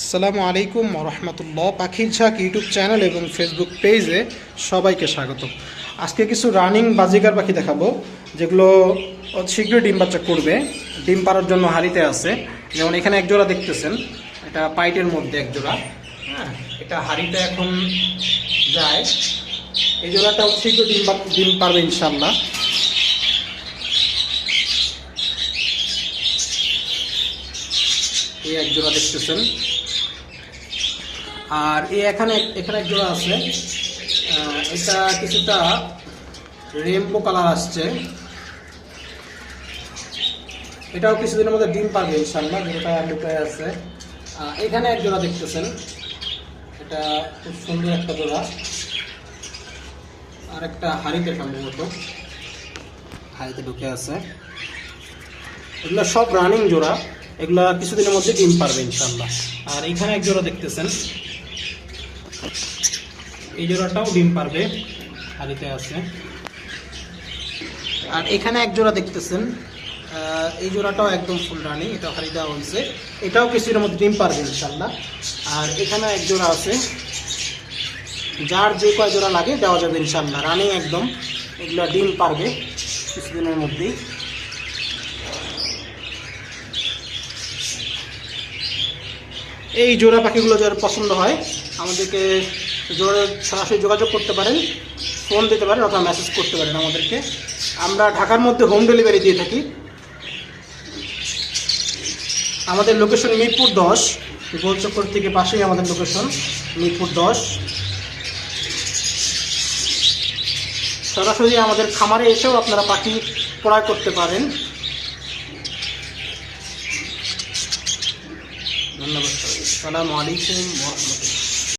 আসসালামু আলাইকুম রহমতুল্লাহ পাখির ঝাঁক ইউটিউব চ্যানেল এবং ফেসবুক পেজে সবাইকে স্বাগত আজকে কিছু রানিং বাজিকার পাখি দেখাবো, যেগুলো শীঘ্রই ডিম বাচ্চা করবে। ডিম পাড়ার জন্য হারিতে আছে। যেমন এখানে একজোড়া দেখতেছেন, এটা পাইটের মধ্যে একজোড়া হ্যাঁ এটা হারিতে এখন যায়। এই জোড়াটা শীঘ্র ডিম ডিম পারবে ইনশাল্লাহ এই এক জোড়া দেখতেছেন। আর এই এখানে এখানে এক জোড়া আছে এটা কিছুটা রেমবো কালার আসছে। এটাও কিছুদিনের মধ্যে ডিম পাবে ইনশাল্লাহ যেটা লুকায় আছে। এখানে এক জোড়া দেখতেছেন। এটা খুব সুন্দর একটা জোড়া। আর একটা হাড়িতে সম্ভবত। হাড়িতে ঢুকে আছে। এগুলো সব রানিং জোড়া। এগুলা কিছুদিনের মধ্যে ডিম পারবে ইনশাল্লাহ আর এখানে এক জোড়া দেখতেছেন। এই জোড়াটাও ডিম পারবে, হাড়িতে আছে। আর এখানে এক জোড়া দেখতেছেন এই জোড়াটাও একদম ফুল রানিং এটা হাড়ি দেওয়া হয়েছে। এটাও কিছুদিনের মধ্যে ডিম পারবে ইনশাল্লাহ আর এখানে এক জোড়া আছে, যার যে কয় জোড়া লাগে দেওয়া যাবে ইনশাল্লাহ রানিং একদম, এগুলো ডিম পারবে কিছুদিনের মধ্যেই। এই জোড়া পাখিগুলো যার পছন্দ হয় আমাদেরকে জোড়া সরাসরি যোগাযোগ করতে পারেন, ফোন দিতে পারেন অথবা মেসেজ করতে পারেন আমাদেরকে। আমরা ঢাকার মধ্যে হোম ডেলিভারি দিয়ে থাকি। আমাদের লোকেশন মিরপুর দশ, গোলচক্কর থেকে পাশেই আমাদের লোকেশন মিরপুর দশ। সরাসরি আমাদের খামারে এসেও আপনারা পাখি ক্রয় করতে পারেন। ধন্যবাদ আসসালামু আলাইকুম রহমতুল্লাহ।